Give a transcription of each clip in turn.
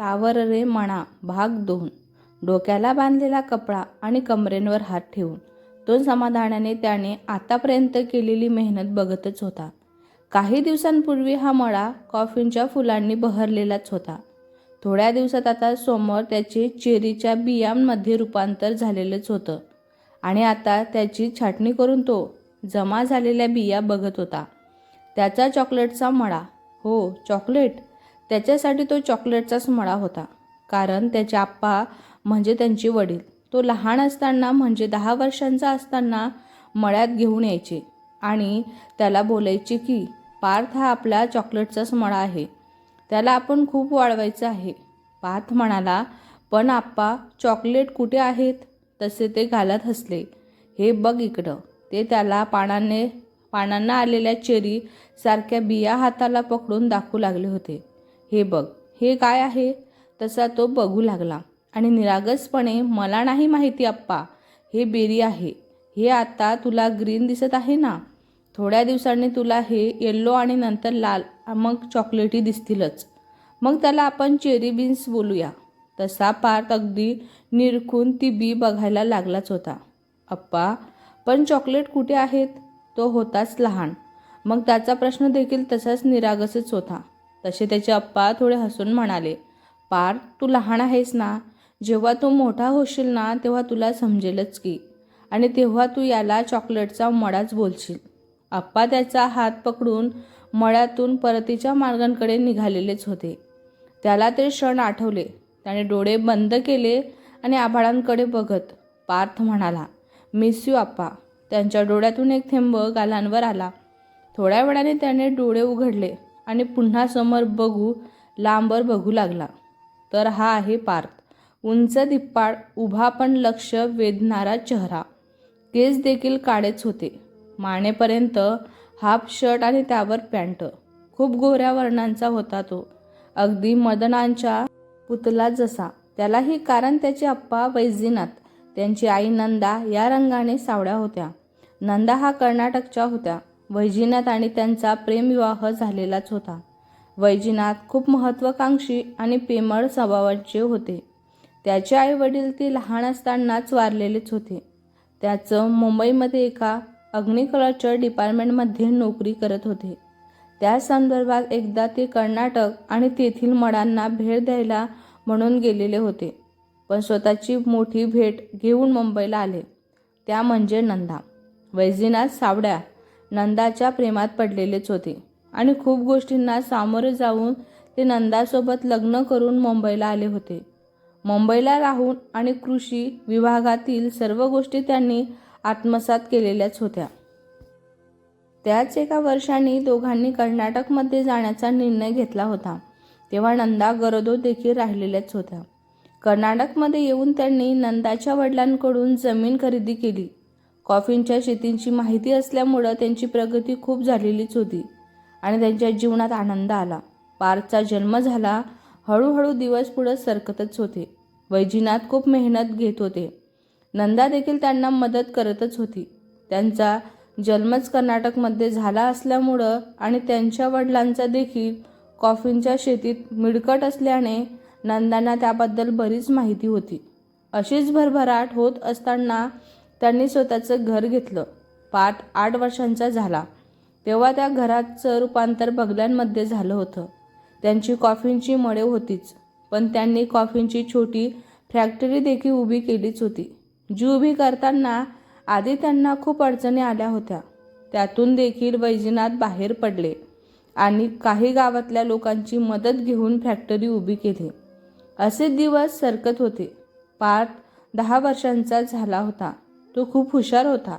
Tower रे म्हणा भाग दोन. डोक्याला बांधलेला कपडा आणि कमरेंवर हात ठेवून. तो समाधानाने त्याने आतापर्यंत केलेली मेहनत बघतच होता. काही दिवसांपूर्वी हा मळा कॉफींच्या फुलांनी बहरलेलाच होता. थोड्या दिवसात आता समोर त्याचे चेरीच्या बियांमध्ये रूपांतर झालेलंच होतं. आणि आता त्याची छाटणी करून तो जमा झालेल्या बिया बघत होता. त्याचा चॉकलेटचा मळा. हो चॉकलेट. त्याच्यासाठी तो चॉकलेटचाच मळा होता. कारण त्याचे आप्पा म्हणजे त्यांचे वडील तो लहान असताना म्हणजे दहा वर्षांचा असताना मळ्यात घेऊन यायचे आणि त्याला बोलायचे की पार्थ हा आपला चॉकलेटचाच मळा आहे. त्याला आपण खूप वाढवायचं आहे. पार्थ म्हणाला पण आप्पा चॉकलेट कुठे आहेत? तसे ते घालत हसले. हे बघ इकडं. ते त्याला पानाने पानांना आलेल्या चेरी सारख्या बिया हाताला पकडून दाखवू लागले होते. हे बघ हे काय आहे? तसा तो बघू लागला. आणि निरागसपणे मला नाही माहिती आप्पा. हे बेरी आहे. हे आता तुला ग्रीन दिसत आहे ना? थोड्या दिवसांनी तुला हे येल्लो आणि नंतर लाल मग चॉकलेटी दिसतीलच. मग त्याला आपण चेरी बीन्स बोलूया. तसा पार्थ अगदी निरखून ती बी बघायला लागलाच होता. अप्पा पण चॉकलेट कुठे आहेत? तो होताच लहान. मग त्याचा प्रश्न देखील तसाच निरागसच होता. तसे त्याचे अप्पा थोडे हसून म्हणाले पार तू लहान आहेस ना. जेव्हा तू मोठा होशील ना तेव्हा तुला समजेलच की. आणि तेव्हा तू याला चॉकलेटचा मडाच बोलशील. आप्पा त्याचा हात पकडून मळ्यातून परतीच्या मार्गांकडे निघालेलेच होते. त्याला ते क्षण आठवले. त्याने डोळे बंद केले आणि आभाळांकडे बघत पार्थ म्हणाला मिस यू आप्पा त्यांच्या डोळ्यातून एक थेंब गालांवर आला. थोड्या वेळाने त्याने डोळे उघडले. आणि पुन्हा समोर बघू लांबवर बघू लागला. तर हा आहे पार्थ. उंच दिप्पाड उभा पण लक्ष वेधणारा चेहरा. केस देखील काळेच होते. मानेपर्यंत हाफ शर्ट आणि त्यावर पॅन्ट. खूप गोऱ्या वर्णांचा होता तो. अगदी मदनांच्या पुतला जसा. त्यालाही कारण त्याचे आप्पा वैजीनाथ त्यांची आई नंदा या रंगाने सावळ्या होत्या. नंदा हा कर्नाटकच्या होत्या. वैजीनाथ आणि त्यांचा प्रेमविवाह झालेलाच होता. वैजीनाथ खूप महत्त्वाकांक्षी आणि प्रेमळ स्वभावाचे होते. त्याचे आई वडील ती लहान असतानाच वारलेलेच होते. त्याचं मुंबईमध्ये एका अग्निकलाच्या डिपार्टमेंटमध्ये नोकरी करत होते. त्या संदर्भात एकदा ते कर्नाटक आणि तेथील मडांना भेट द्यायला म्हणून गेलेले होते. पण स्वतःची मोठी भेट घेऊन मुंबईला आले. त्या म्हणजे नंदा. वैजीनाथ सावड्या. नंदाच्या प्रेमात पडलेलेच होते. आणि खूप गोष्टींना सामोरे जाऊन ते नंदासोबत लग्न करून मुंबईला आले होते. मुंबईला राहून आणि कृषी विभागातील सर्व गोष्टी त्यांनी आत्मसात केलेल्याच होत्या. त्याच एका वर्षांनी दोघांनी कर्नाटकमध्ये जाण्याचा निर्णय घेतला होता. तेव्हा नंदा गरदो देखील राहिलेल्याच होत्या. कर्नाटकमध्ये येऊन त्यांनी नंदाच्या वडिलांकडून जमीन खरेदी केली. कॉफींच्या शेतींची माहिती असल्यामुळं त्यांची प्रगती खूप झालेलीच होती आणि त्यांच्या जीवनात आनंद आला. पार्थचा जन्म झाला हळूहळू दिवस पुढं सरकतच होते. वैजीनाथ खूप मेहनत घेत होते. नंदा देखील त्यांना मदत करतच होती. त्यांचा जन्मच कर्नाटकमध्ये झाला असल्यामुळं आणि त्यांच्या वडिलांचा देखील कॉफींच्या शेतीत मिळकट असल्याने नंदांना त्याबद्दल बरीच माहिती होती. अशीच भरभराट होत असताना त्यांनी स्वतःचं घर घेतलं. पाठ आठ वर्षांचा झाला. तेव्हा त्या घराचं रूपांतर बगल्यांमध्ये झालं होतं. त्यांची कॉफींची मळे होतीच पण त्यांनी कॉफींची छोटी फॅक्टरी देखील उभी केलीच होती. जी उभी करताना आधी त्यांना खूप अडचणी आल्या होत्या. त्यातून देखील वैजनाथ बाहेर पडले आणि काही गावातल्या लोकांची मदत घेऊन फॅक्टरी उभी केली. असे दिवस सरकत होते. पाठ दहा वर्षांचा झाला होता. तो खूप हुशार होता.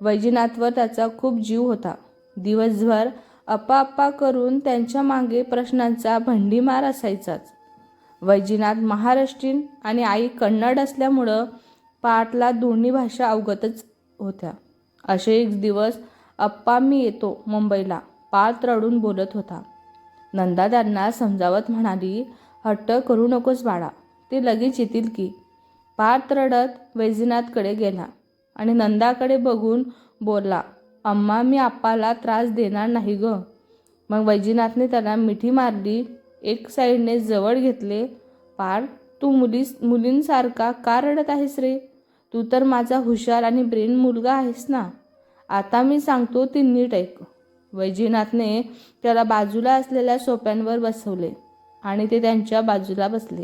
वैजनाथवर त्याचा खूप जीव होता. दिवसभर अप्पा करून त्यांच्या मागे प्रश्नांचा भंडीमार असायचाच. वैजनाथ महाराष्ट्रीयन आणि आई कन्नड असल्यामुळं पाठला दोन्ही भाषा अवगतच होत्या. असे एक दिवस अप्पा मी येतो मुंबईला पार्थ रडून बोलत होता. नंदा त्यांना समजावत म्हणाली हट्ट करू नकोस बाळा ते लगेच येतील की. पार्थ रडत वैजनाथकडे गेला. आणि नंदाकडे बघून बोलला अम्मा मी आप्पाला त्रास देणार नाही ग. मग वैजनाथने त्याला मिठी मारली एक साईडने जवळ घेतले पार तू मुलीस मुलींसारखा का रडत आहेस रे? तू तर माझा हुशार आणि ब्रेन मुलगा आहेस ना? आता मी सांगतो ती नीट ऐक वैजनाथने त्याला बाजूला असलेल्या सोप्यांवर बसवले आणि ते त्यांच्या बाजूला बसले.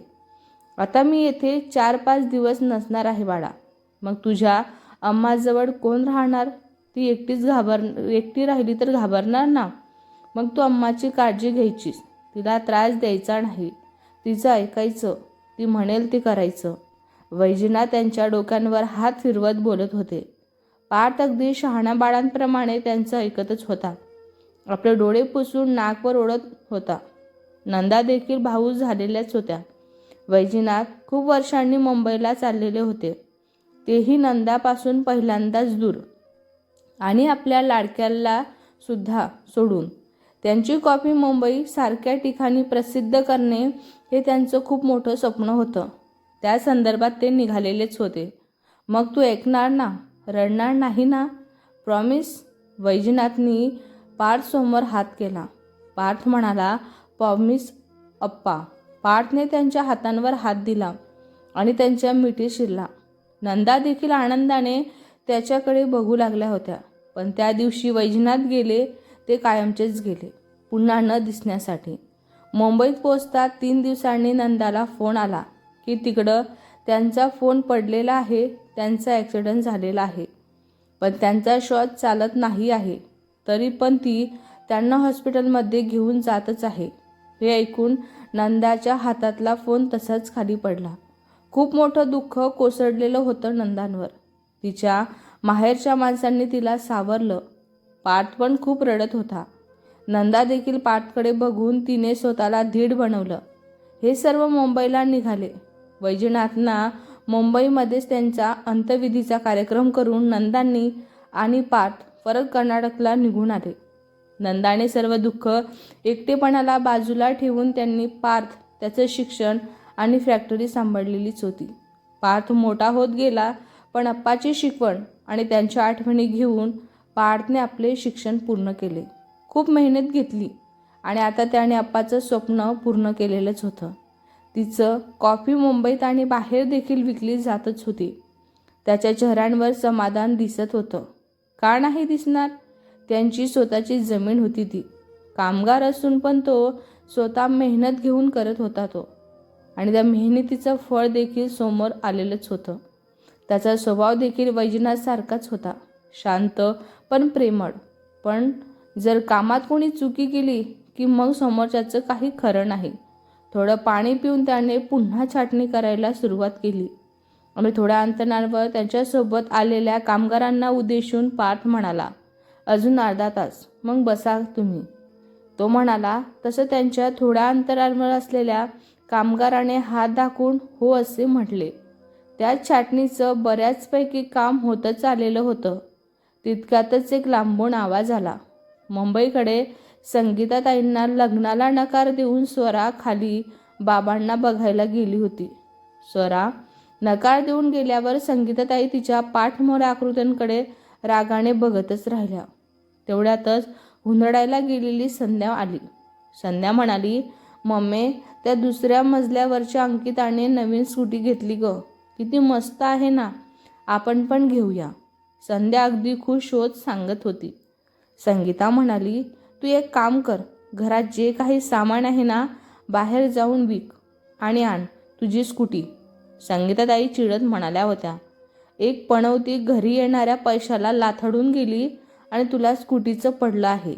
आता मी येथे चार पाच दिवस नसणार आहे बाळा. मग तुझ्या अम्माजवळ कोण राहणार? ती एकटीच घाबर एकटी राहिली तर घाबरणार ना? मग तू अम्माची काळजी घ्यायचीस. तिला त्रास द्यायचा नाही. तिचं ऐकायचं. ती म्हणेल ते करायचं. वैजनाथ त्यांच्या डोक्यांवर हात फिरवत बोलत होते. पाठ अगदी शहाणाबाळांप्रमाणे त्यांचं ऐकतच होता. आपले डोळे पुसून नाकवर ओढत होता. नंदा देखील भाऊ झालेल्याच होत्या. वैजनाथ खूप वर्षांनी मुंबईला चाललेले होते. तेही नंदापासून पहिल्यांदाच दूर. आणि आपल्या लाडक्याला सुद्धा सोडून. त्यांची कॉफी मुंबई सारख्या ठिकाणी प्रसिद्ध करणे हे त्यांचं खूप मोठं स्वप्न होतं. त्या संदर्भात ते निघालेलेच होते. मग तू ऐकणार ना? रडणार नाही ना? प्रॉमिस वैजनाथनी पार्थसमोर हात केला. पार्थ म्हणाला प्रॉमिस अप्पा. पार्थने त्यांच्या हातांवर हात दिला आणि त्यांच्या मिठी शिरला. नंदा देखील आनंदाने त्याच्याकडे बघू लागल्या होत्या. पण त्या दिवशी वैजनाथ गेले ते कायमचेच गेले पुन्हा न दिसण्यासाठी. मुंबईत पोचता तीन दिवसांनी नंदाला फोन आला की तिकडं त्यांचा फोन पडलेला आहे त्यांचा ॲक्सिडेंट झालेला आहे. पण त्यांचा शोध चालत नाही आहे तरी पण ती त्यांना हॉस्पिटलमध्ये घेऊन जातच आहे. हे ऐकून नंदाच्या हातातला फोन तसाच खाली पडला. खूप मोठं दुःख कोसळलेलं होतं नंदांवर. तिच्या माहेरच्या माणसांनी तिला सावरलं. पाठ पण खूप रडत होता. नंदा देखील पाठकडे बघून तिने स्वतःला धीड बनवलं. हे सर्व मुंबईला निघाले. वैजनाथना मुंबईमध्येच त्यांचा अंत्यविधीचा कार्यक्रम करून नंदांनी आणि पाठ परत कर्नाटकला निघून आले. नंदाने सर्व दुःख एकटेपणाला बाजूला ठेवून त्यांनी पार्थ त्याचं शिक्षण आणि फॅक्टरी सांभाळलेलीच होती. पार्थ मोठा होत गेला पण अप्पाची शिकवण आणि त्यांच्या आठवणी घेऊन पार्थने आपले शिक्षण पूर्ण केले. खूप मेहनत घेतली आणि आता त्याने अप्पाचं स्वप्न पूर्ण केलेलंच होतं. तिचं कॉफी मुंबईत आणि बाहेर देखील विकली जातच होती. त्याच्या चेहऱ्यांवर समाधान दिसत होतं. का नाही दिसणार? त्यांची स्वतःची जमीन होती ती. कामगार असून पण तो स्वतः मेहनत घेऊन करत होता तो. आणि त्या मेहनतीचं फळ देखील समोर आलेलंच होतं. त्याचा स्वभाव देखील वैजनाथसारखाच होता. शांत पण प्रेमळ. पण जर कामात कोणी चुकी केली की मग समोरच्याचं काही खरं नाही. थोडं पाणी पिऊन त्याने पुन्हा छाटणी करायला सुरुवात केली. आणि थोड्या अंतरावर त्यांच्यासोबत आलेल्या कामगारांना उद्देशून पाठ म्हणाला अजून अर्धा तास मग बसा तुम्ही. तो म्हणाला तसं त्यांच्या थोड्या अंतरावर असलेल्या कामगाराने हात दाखवून हो असे म्हटले. त्या छाटणीचं बऱ्याचपैकी काम होतच आलेलं होतं. तितक्यातच एक लांबून आवाज आला. मुंबईकडे संगीताताईंना लग्नाला नकार देऊन स्वरा खाली बाबांना बघायला गेली होती. स्वरा नकार देऊन गेल्यावर संगीताताई तिच्या पाठमोर आकृत्यांकडे रागाने बघतच राहिल्या. तेवढ्यातच हुंदडायला गेलेली संध्या आली. संध्या म्हणाली मम्मी त्या दुसऱ्या मजल्यावरच्या अंकिताने नवीन स्कूटी घेतली ग. किती मस्त आहे ना. आपण पण घेऊया. संध्या अगदी खुश होत सांगत होती. संगीता म्हणाली तू एक काम कर. घरात जे काही सामान आहे ना बाहेर जाऊन विक आणि आण तुझी स्कूटी. संगीताताई चिडत म्हणाल्या होत्या. एक पणवती घरी येणाऱ्या पैशाला लाथडून गेली आणि तुला स्कूटीचं पडलं आहे.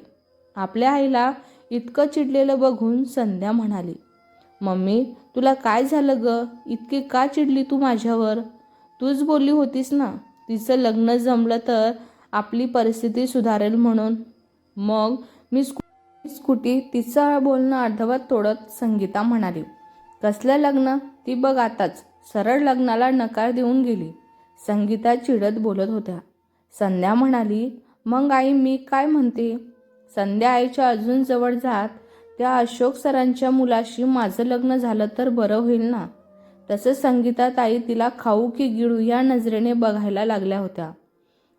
आपल्या आईला इतकं चिडलेलं बघून संध्या म्हणाली मम्मी तुला काय झालं ग? इतकी का चिडली तू माझ्यावर? तूच बोलली होतीस ना? तिचं लग्न जमलं तर आपली परिस्थिती सुधारेल म्हणून. मग मी स्कू स्कूटी तिचं बोलणं अर्धवत तोडत संगीता म्हणाली कसलं लग्न? ती बघ आताच. सरळ लग्नाला नकार देऊन गेली. संगीता चिडत बोलत होत्या. संध्या म्हणाली मग आई मी काय म्हणते? संध्या आईच्या अजून जवळ जात त्या अशोक सरांच्या मुलाशी माझं लग्न झालं तर बरं होईल ना? तसंच संगीता ताई तिला खाऊ की गिळू या नजरेने बघायला लागल्या होत्या.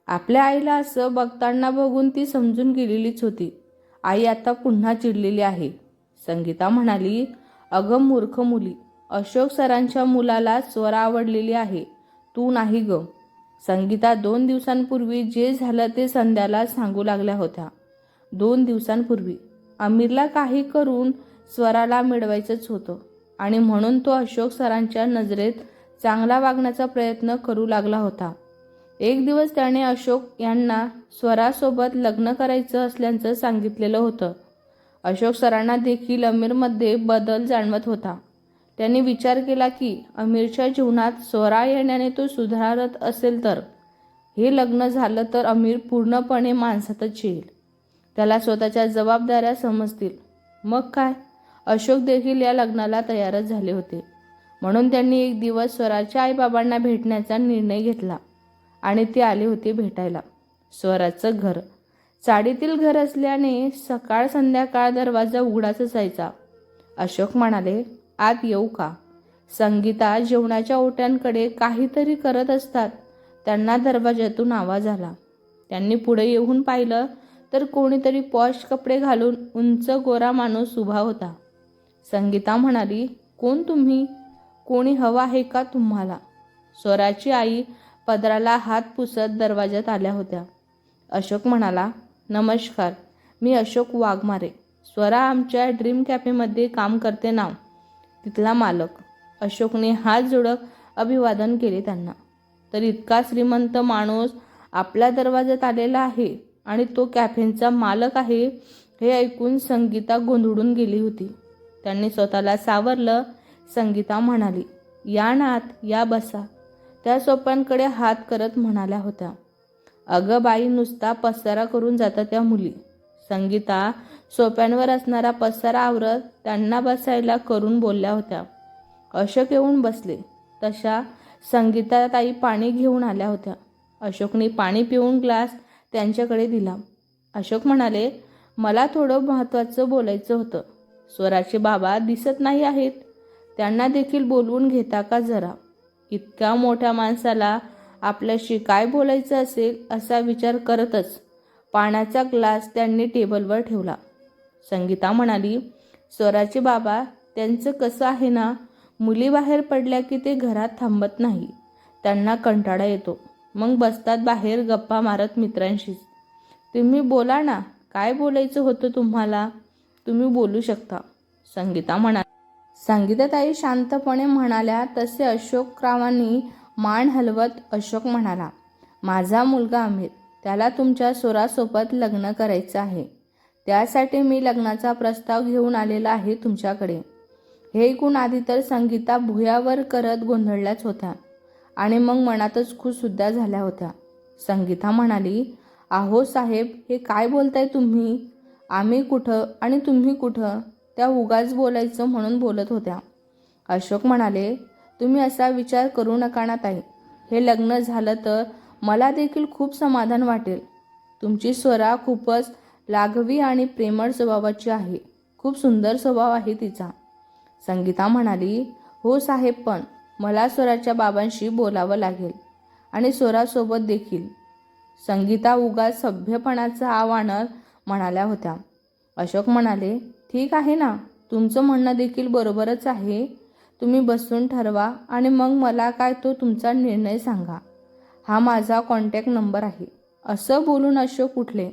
आपल्या आईला असं बघताना बघून ती समजून गेलेलीच होती. आई आता पुन्हा चिडलेली आहे. संगीता म्हणाली अगं मूर्ख मुली अशोक सरांच्या मुलाला स्वरा आवडलेली आहे. तू नाही ग. संगीता दोन दिवसांपूर्वी जे झालं ते संध्याला सांगू लागल्या होत्या. दोन दिवसांपूर्वी. अमीरला काही करून स्वराला मिळवायचंच होतं. आणि म्हणून तो अशोक सरांच्या नजरेत चांगला वागण्याचा प्रयत्न करू लागला होता. एक दिवस त्याने अशोक यांना स्वरासोबत लग्न करायचं असल्याचं सांगितलेलं होतं. अशोक सरांना देखील अमीरमध्ये बदल जाणवत होता. त्यांनी विचार केला की अमीरच्या जीवनात स्वरा येण्याने तो सुधारत असेल तर? हे लग्न झालं तर अमीर पूर्णपणे माणसातच येईल. त्याला स्वतःच्या जबाबदाऱ्या समजतील. मग काय? अशोक देखील या लग्नाला तयारच झाले होते. म्हणून त्यांनी एक दिवस स्वराच्या आईबाबांना भेटण्याचा निर्णय घेतला आणि ते आले होते भेटायला. स्वराचं घर. चाळीतील घर असल्याने सकाळ संध्याकाळ दरवाजा उघडाच असायचा. अशोक म्हणाले आत येऊ का? संगीता जेवणाच्या ओट्यांकडे काहीतरी करत असतात. त्यांना दरवाज्यातून आवाज आला. त्यांनी पुढे येऊन पाहिलं तर कोणीतरी पॉश कपडे घालून उंच गोरा माणूस उभा होता. संगीता म्हणाली कोण तुम्ही? कोणी हवा आहे का तुम्हाला? स्वराची आई पदराला हात पुसत दरवाज्यात आल्या होत्या. अशोक म्हणाला नमस्कार मी अशोक वाघमारे. स्वरा आमच्या ड्रीम कॅफेमध्ये काम करते नाव. तिथला मालक. अशोकने हात जोडत अभिवादन केले त्यांना. तर इतका श्रीमंत माणूस आपल्या दरवाज्यात आलेला आहे? आणि तो कॅफेनचा मालक आहे हे ऐकून संगीता गोंधळून गेली होती. त्यांनी स्वतःला सावरलं संगीता म्हणाली या नात या बसा. त्या सोप्यांकडे हात करत म्हणाल्या होत्या. अगं बाई नुसता पसारा करून जातात त्या मुली. संगीता सोप्यांवर असणारा पसारा आवरत त्यांना बसायला करून बोलल्या होत्या. अशोक येऊन बसले. तशा संगीताताई पाणी घेऊन आल्या होत्या. अशोकने पाणी पिऊन ग्लास त्यांच्याकडे दिला. अशोक म्हणाले मला थोडं महत्त्वाचं बोलायचं होतं. स्वराचे बाबा दिसत नाही आहेत. त्यांना देखील बोलवून घेता का जरा? इतक्या मोठ्या माणसाला आपल्याशी काय बोलायचं असेल असा विचार करतच पाण्याचा ग्लास त्यांनी टेबलवर ठेवला. संगीता म्हणाली स्वराचे बाबा त्यांचं कसं आहे ना? मुली बाहेर पडल्या की ते घरात थांबत नाही. त्यांना कंटाळा येतो. मग बसतात बाहेर गप्पा मारत मित्रांशीच तुम्ही बोला ना काय बोलायचं होतं तुम्हाला? तुम्ही बोलू शकता. संगीता म्हणा संगीताताई शांतपणे म्हणाल्या तसे अशोकरावांनी मान हलवत अशोक म्हणाला माझा मुलगा आमिर त्याला तुमच्या स्वरासोबत लग्न करायचं आहे. त्यासाठी मी लग्नाचा प्रस्ताव घेऊन आलेला आहे तुमच्याकडे. हे ऐकून आधी तर संगीता भुयावर करत गोंधळल्याच होत्या. आणि मग मनातच खुशसुद्धा झाल्या होत्या. संगीता म्हणाली आहो साहेब हे काय बोलताय तुम्ही? आम्ही कुठं आणि तुम्ही कुठं त्या उगाच बोलायचं म्हणून बोलत होत्या. अशोक म्हणाले तुम्ही असा विचार करू नका ना ताई. हे लग्न झालं तर मला देखील खूप समाधान वाटेल. तुमची स्वरा खूपच लाघवी आणि प्रेमळ स्वभावाची आहे. खूप सुंदर स्वभाव आहे तिचा. संगीता म्हणाली हो साहेब पण मला स्वराच्या बाबांशी बोलावं लागेल आणि स्वरासोबत देखील. संगीता उगा सभ्यपणाचं आव्हानं म्हणाल्या होत्या. अशोक म्हणाले ठीक आहे ना. तुमचं म्हणणं देखील बरोबरच आहे. तुम्ही बसून ठरवा आणि मग मला काय तो तुमचा निर्णय सांगा. हा माझा कॉन्टॅक्ट नंबर आहे. असं बोलून अशोक उठले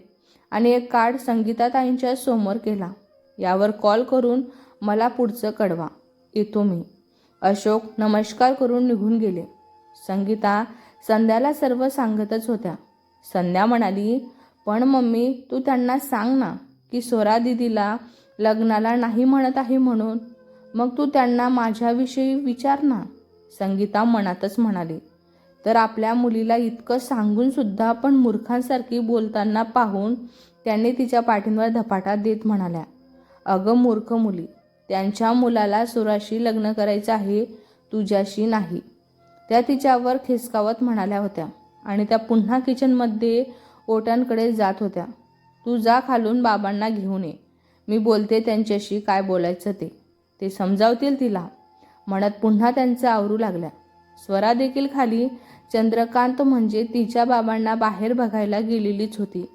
आणि एक कार्ड संगीताताईंच्या समोर केला. यावर कॉल करून मला पुढचं कळवा. येतो मी. अशोक नमस्कार करून निघून गेले. संगीता संध्याला सर्व सांगतच होत्या. संध्या म्हणाली पण मम्मी तू त्यांना सांग ना की स्वरा दिदीला लग्नाला नाही म्हणत आहे म्हणून. मग तू त्यांना माझ्याविषयी विचार ना. संगीता मनातच म्हणाली तर आपल्या मुलीला इतकं सांगून सुद्धा पण मूर्खांसारखी बोलताना पाहून त्यांनी तिच्या पाठींवर धपाटा देत म्हणाल्या. अगं मूर्ख मुली त्यांच्या मुलाला सुराशी लग्न करायचं आहे तुझ्याशी नाही. त्या तिच्यावर खिसकावत म्हणाल्या होत्या आणि त्या पुन्हा किचनमध्ये ओट्यांकडे जात होत्या. तू जा खालून बाबांना घेऊन ये. मी बोलते त्यांच्याशी काय बोलायचं ते. ते समजावतील तिला. म्हणत पुन्हा त्यांचं आवरू लागल्या. स्वरा देखील खाली चंद्रकांत म्हणजे तिच्या बाबांना बाहेर बघायला गेलेलीच होती.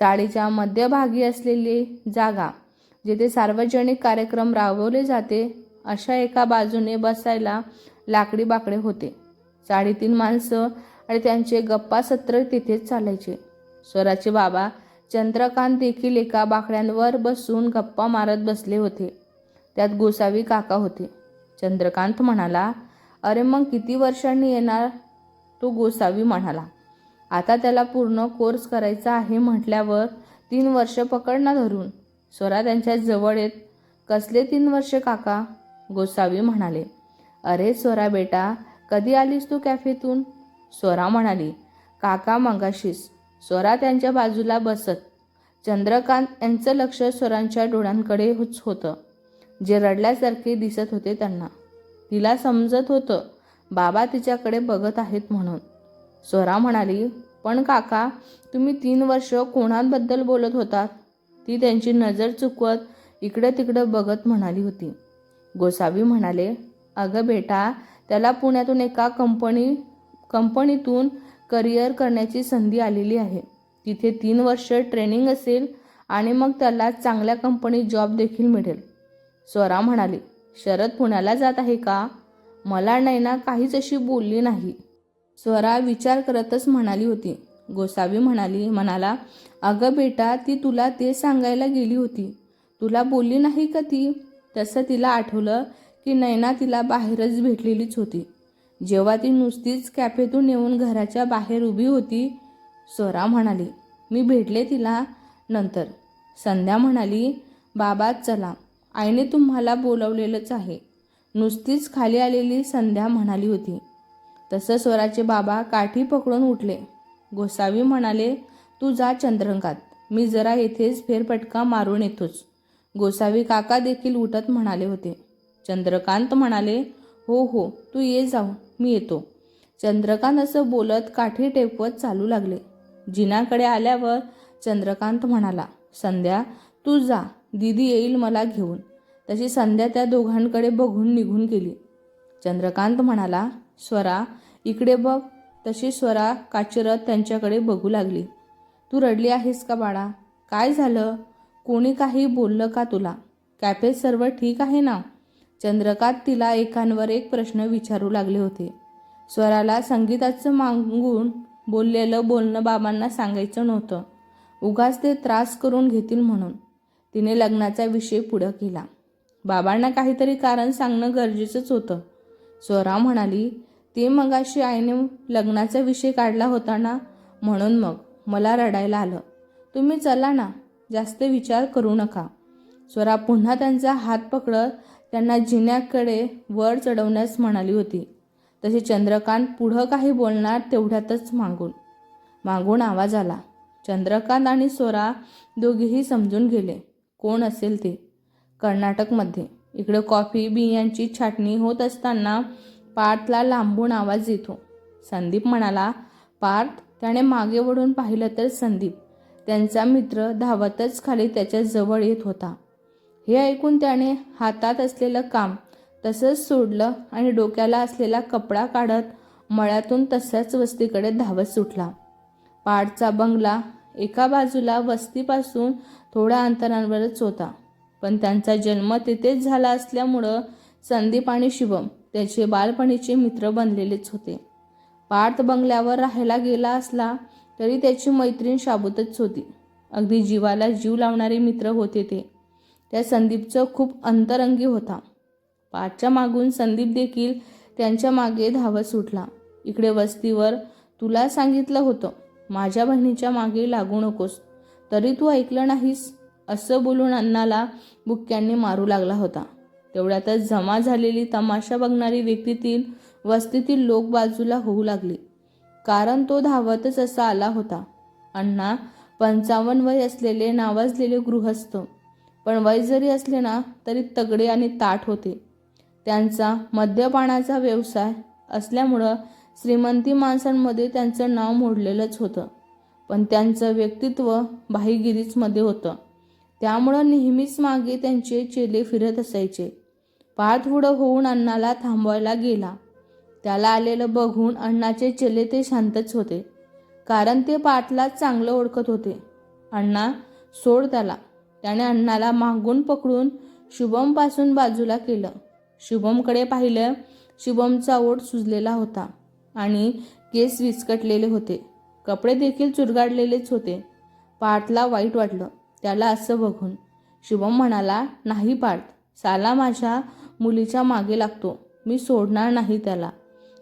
चाळीच्या मध्यभागी असलेली जागा जिथे सार्वजनिक कार्यक्रम राबवले जाते अशा एका बाजूने बसायला लाकडी बाकडे होते. साडेतीन माणसं आणि त्यांचे गप्पा सत्र तिथेच चालायचे. स्वराचे बाबा चंद्रकांत देखील एका बाकड्यांवर बसून गप्पा मारत बसले होते. त्यात गोसावी काका होते. चंद्रकांत म्हणाला अरे मग किती वर्षांनी येणार? तो गोसावी म्हणाला आता त्याला पूर्ण कोर्स करायचा आहे म्हटल्यावर तीन वर्ष पकड ना धरून. स्वरा त्यांच्या जवळ येत कसले तीन वर्ष काका? गोसावी म्हणाले अरे स्वरा बेटा कधी आलीस तू कॅफेतून? स्वरा म्हणाली काका मगाशीस स्वरा त्यांच्या बाजूला बसत. चंद्रकांत यांचं लक्ष स्वरांच्या डोळ्यांकडे होच होतं जे रडल्यासारखे दिसत होते त्यांना. तिला समजत होतं बाबा तिच्याकडे बघत आहेत म्हणून. स्वरा म्हणाली पण काका तुम्ही तीन वर्ष कोणाबद्दल बोलत होतात? ती त्यांची नजर चुकवत इकडं तिकडं बघत म्हणाली होती. गोसावी म्हणाले अगं बेटा त्याला पुण्यातून एका कंपनी कंपनीतून करिअर करण्याची संधी आलेली आहे. तिथे तीन वर्ष ट्रेनिंग असेल आणि मग त्याला चांगल्या कंपनीत जॉब देखील मिळेल. स्वरा म्हणाली शरद पुण्याला जात आहे का? मला नैना काहीच अशी बोलली नाही. स्वरा विचार करतच म्हणाली होती गोसावी म्हणाली म्हणाला अगं बेटा ती तुला ते सांगायला गेली होती. तुला बोलली नाही का ती? तसं तिला आठवलं की नैना तिला बाहेरच भेटलेलीच होती. जेव्हा ती नुसतीच कॅफेतून येऊन घराच्या बाहेर उभी होती स्वरा म्हणाली मी भेटले तिला नंतर. संध्या म्हणाली बाबा चला. आईने तुम्हाला बोलवलेलंच आहे. नुसतीच खाली आलेली संध्या म्हणाली होती. तसं स्वराचे बाबा काठी पकडून उठले. गोसावी म्हणाले तू जा चंद्रंगात. मी जरा येथेच फेरफटका मारून येतोच. गोसावी काका देखील उठत म्हणाले होते. चंद्रकांत म्हणाले हो हो तू ये जाऊ मी येतो. चंद्रकांत असं बोलत काठी टेपवत चालू लागले. जिनाकडे आल्यावर चंद्रकांत म्हणाला संध्या तू जा दीदी येईल मला घेऊन. तशी संध्या त्या दोघांकडे बघून निघून गेली. चंद्रकांत म्हणाला स्वरा इकडे बघ तशी स्वरा काचिरत त्यांच्याकडे बघू लागली. तू रडली आहेस का बाळा? काय झालं? कोणी काही बोललं का तुला? कॅफेत सर्व ठीक आहे ना? चंद्रकांत तिला एकांवर एक प्रश्न विचारू लागले होते. स्वराला संगीताचं मागून बोललेलं बोलणं बाबांना सांगायचं नव्हतं. उगाच ते त्रास करून घेतील म्हणून. तिने लग्नाचा विषय पुढं केला. बाबांना काहीतरी कारण सांगणं गरजेचंच होतं. स्वरा म्हणाली ते मगाशी आईने लग्नाचा विषय काढला होता ना? म्हणून मग मला रडायला आलं. तुम्ही चला ना जास्त विचार करू नका. स्वरा पुन्हा त्यांचा हात पकडत त्यांना जिन्याकडे वर चढवण्यास म्हणाली होती. तसे चंद्रकांत पुढं काही बोलणार तेवढ्यातच मागून मागून आवाज आला. चंद्रकांत आणि स्वरा दोघेही समजून गेले. कोण असेल ते? कर्नाटकमध्ये. इकडं कॉफी बियांची छाटणी होत असताना पार्थला लांबून आवाज येतो. संदीप म्हणाला पार्थ त्याने मागे वळून पाहिलं तर संदीप. त्यांचा मित्र धावतच खाली त्याच्याजवळ येत होता. हे ऐकून त्याने हातात असलेलं काम तसंच सोडलं आणि डोक्याला असलेला कपडा काढत मळ्यातून तशाच वस्तीकडे धावत सुटला. पाडचा बंगला एका बाजूला वस्तीपासून थोड्या अंतरांवरच होता. पण त्यांचा जन्म तिथेच झाला असल्यामुळं संदीप आणि शिवम त्याचे बालपणीचे मित्र बनलेलेच होते. पार्थ बंगल्यावर राहायला गेला असला तरी त्याची मैत्रीण शाबूतच होती. अगदी जीवाला जीव लावणारे मित्र होते ते. त्या संदीपचं खूप अंतरंगी होता. पाठच्या मागून संदीप देखील त्यांच्या मागे धावत सुटला. इकडे वस्तीवर तुला सांगितलं होतं माझ्या बहिणीच्या मागे लागू नकोस. तरी तू ऐकलं नाहीस? असं बोलून अण्णाला बुक्क्यांनी मारू लागला होता. तेवढ्यातच जमा झालेली तमाशा बघणारी व्यक्तीतील वस्तीतील लोक बाजूला होऊ लागली. कारण तो धावतच असा आला होता. अण्णा पंचावन्न वय असलेले नावाजलेले गृहस्थ. पण वय जरी असले ना तरी तगडे आणि ताठ होते. त्यांचा मद्यपानाचा व्यवसाय असल्यामुळं श्रीमंती माणसांमध्ये त्यांचं नाव मोडलेलंच होतं. पण त्यांचं व्यक्तित्व बाहीगिरीचमध्ये होतं. त्यामुळं नेहमीच मागे त्यांचे चेले फिरत असायचे. पाठ होऊन अण्णाला थांबवायला गेला. त्याला आलेलं बघून अण्णाचे चेले ते शांतच होते कारण ते पाटलाच चांगलं ओळखत होते. अण्णा सोड त्याला. त्याने अण्णाला मागून पकडून शुभमपासून बाजूला केलं. शुभमकडे पाहिलं शुभमचा ओठ सुजलेला होता आणि केस विस्कटलेले होते. कपडे देखील चुरगाडलेलेच होते. पाटला वाईट वाटलं त्याला असं बघून. शुभम म्हणाला नाही पाठ साला माझ्या मुलीच्या मागे लागतो. मी सोडणार नाही त्याला.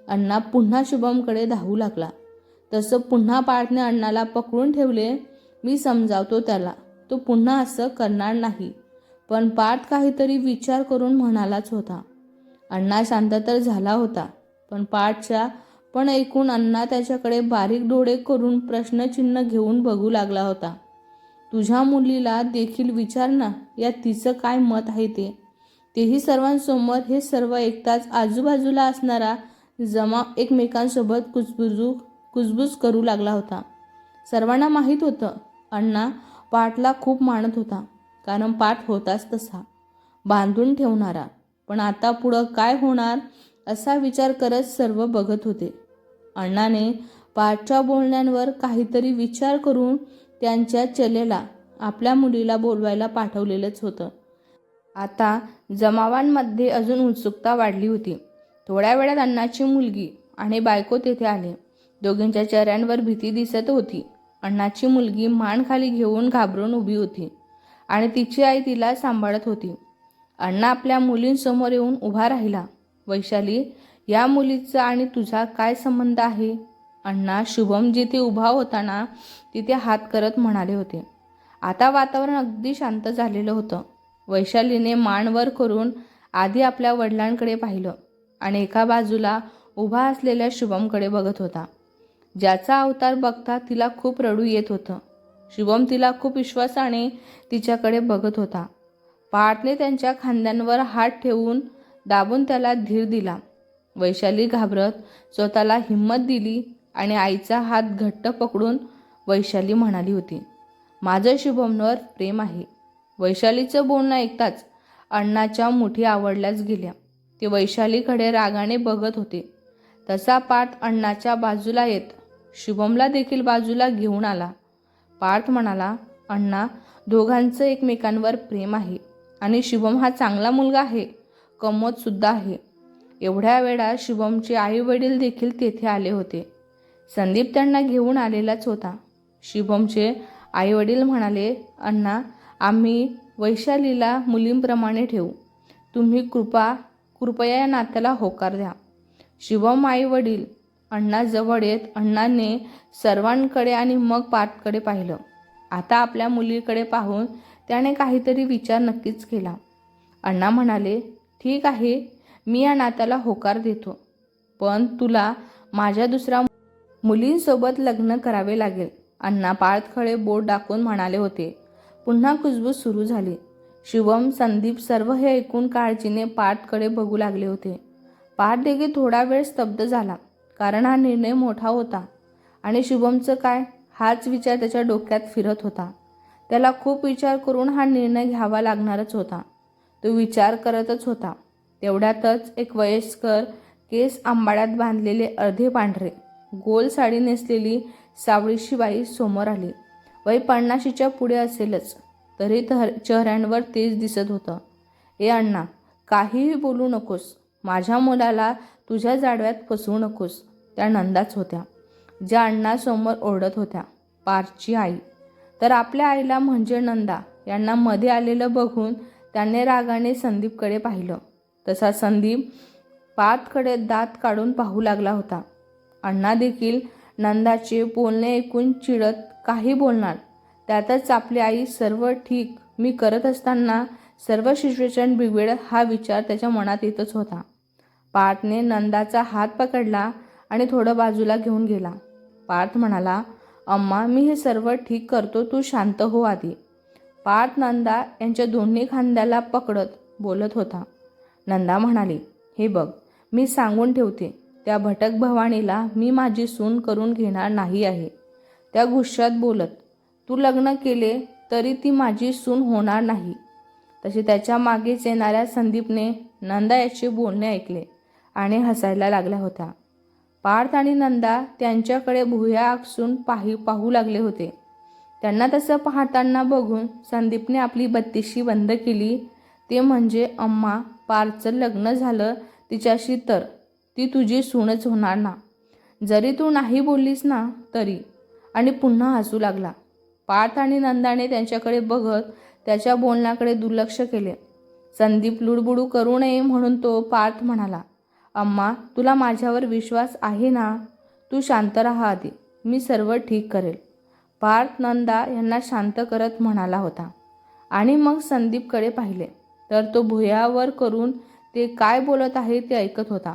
अण्णा पुन्हा शुभमकडे धावू लागला. तसं पुन्हा पार्थने अण्णाला पकडून ठेवले. मी समजावतो त्याला. तो पुन्हा असं करणार नाही. पण पार्थ काहीतरी विचार करून म्हणालाच होता. अण्णा शांत तर झाला होता. पण पाठच्या पण ऐकून अण्णा त्याच्याकडे बारीक डोळे करून प्रश्नचिन्ह घेऊन बघू लागला होता. तुझ्या मुलीला देखील विचार ना. या तिचं काय मत आहे ते? तेही सर्वांसमोर हे सर्व एकताच आजूबाजूला असणारा जमा एकमेकांसोबत कुजबुजू कुजबूज करू लागला होता. सर्वांना माहीत होतं अण्णा पाठला खूप मानत होता कारण पाठ होताच तसा बांधून ठेवणारा. पण आता पुढं काय होणार असा विचार करत सर्व बघत होते. अण्णाने पाठच्या बोलण्यांवर काहीतरी विचार करून त्यांच्या चलेला आपल्या मुलीला बोलवायला पाठवलेलंच होतं. आता जमावांमध्ये अजून उत्सुकता वाढली होती. थोड्या वेळात अण्णाची मुलगी आणि बायको तेथे आले. दोघींच्या चेहऱ्यांवर भीती दिसत होती. अण्णाची मुलगी मान खाली घेऊन घाबरून उभी होती आणि तिची आई तिला सांभाळत होती. अण्णा आपल्या मुलींसमोर येऊन उभा राहिला. वैशाली या मुलीचा आणि तुझा काय संबंध आहे? अण्णा शुभम जिथे उभा होताना तिथे हात करत म्हणाले होते. आता वातावरण अगदी शांत झालेलं होतं. वैशालीने मान वर करून आधी आपल्या वडिलांकडे पाहिलं आणि एका बाजूला उभा असलेल्या शुभमकडे बघत होता. ज्याचा अवतार बघता तिला खूप रडू येत होतं. शुभम तिला खूप विश्वासाने तिच्याकडे बघत होता. पहाटने त्यांच्या खांद्यांवर हात ठेवून दाबून त्याला धीर दिला. वैशाली घाबरत स्वतःला हिंमत दिली आणि आईचा हात घट्ट पकडून वैशाली म्हणाली होती माझं शुभमवर प्रेम आहे. वैशालीचं बोलणं ऐकताच अण्णाच्या मुठी आवडल्याच गेल्या. ते वैशालीकडे रागाने बघत होते. तसा पार्थ अण्णाच्या बाजूला येत शुभमला देखील बाजूला घेऊन आला. पार्थ म्हणाला अण्णा दोघांचं एकमेकांवर प्रेम आहे आणि शुभम हा चांगला मुलगा आहे कमवतसुद्धा आहे. एवढ्या वेळा शुभमचे आई वडील देखील तेथे आले होते. संदीप त्यांना घेऊन आलेलाच होता. शुभमचे आई वडील म्हणाले अण्णा आम्ही वैशालीला मुलींप्रमाणे ठेवू. तुम्ही कृपा कृपया या नात्याला होकार द्या. शिवम आई वडील अण्णा जवळ येत अण्णाने सर्वांकडे आणि मग पाठकडे पाहिलं. आता आपल्या मुलीकडे पाहून त्याने काहीतरी विचार नक्कीच केला. अण्णा म्हणाले ठीक आहे मी या नात्याला होकार देतो. पण तुला माझ्या दुसऱ्या मुलींसोबत लग्न करावे लागेल. अण्णा पाळतखळे बोट दाखवून म्हणाले होते. पुन्हा कुजबूज सुरू झाली. शुभम संदीप सर्व हे ऐकून काळजीने पाठकडे बघू लागले होते. पाठ देखील थोडा वेळ स्तब्ध झाला कारण हा निर्णय मोठा होता. आणि शुभमचं काय? हाच विचार त्याच्या डोक्यात फिरत होता. त्याला खूप विचार करून हा निर्णय घ्यावा लागणारच होता. तो विचार करतच होता. तेवढ्यातच एक वयस्कर केस आंबाड्यात बांधलेले अर्धे पांढरे गोल साडी नेसलेली सावळीशी बाई समोर आली. वय पन्नाशीच्या पुढे असेलच तरी तर चेहऱ्यांवर तेज दिसत होतं. ए अण्णा काहीही बोलू नकोस. माझ्या मुलाला तुझ्या जाडव्यात फसवू नकोस. त्या नंदाच होत्या. ज्या अण्णासमोर ओरडत होत्या पारची आई. तर आपल्या आईला म्हणजे नंदा. यांना मध्ये आलेलं बघून त्याने रागाने संदीपकडे पाहिलं. तसा संदीप पातकडे दात काढून पाहू लागला होता. अण्णा देखील नंदाचे बोलणे ऐकून चिडत काही बोलणार. त्यातच आपली आई सर्व ठीक. मी करत असताना सर्व सिच्युएशन बिघडेल हा विचार त्याच्या मनात येतच होता. पार्थने नंदाचा हात पकडला आणि थोडं बाजूला घेऊन गेला. पार्थ म्हणाला अम्मा मी हे सर्व ठीक करतो. तू शांत हो आधी. पार्थ नंदा यांच्या दोन्ही खांद्याला पकडत बोलत होता. नंदा म्हणाली हे बघ मी सांगून ठेवते. त्या भटक भवानीला मी माझी सून करून घेणार नाही आहे. त्या गुस्सात बोलत तू लग्न केले तरी ती माझी सून होणार नाही. तसे त्याच्या मागेच येणाऱ्या संदीपने नंदा याचे बोलणे ऐकले आणि हसायला लागल्या होत्या. पार्थ आणि नंदा त्यांच्याकडे भुया आकसून पाही पाहू लागले होते. त्यांना तसं पाहताना बघून संदीपने आपली बत्तीशी बंद केली. ते म्हणजे अम्मा पारचं लग्न झालं तिच्याशी तर ती तुझी सूनच होणार ना. जरी तू नाही बोललीस ना तरी. आणि पुन्हा हसू लागला. पार्थ आणि नंदाने त्यांच्याकडे बघत त्याच्या बोलण्याकडे दुर्लक्ष केले. संदीप लुडबुडू करू नये म्हणून तो पार्थ म्हणाला अम्मा तुला माझ्यावर विश्वास आहे ना? तू शांत राहा आधी. मी सर्व ठीक करेल. पार्थ नंदा यांना शांत करत म्हणाला होता. आणि मग संदीपकडे पाहिले. तर तो भुयावर करून ते काय बोलत आहे ते ऐकत होता.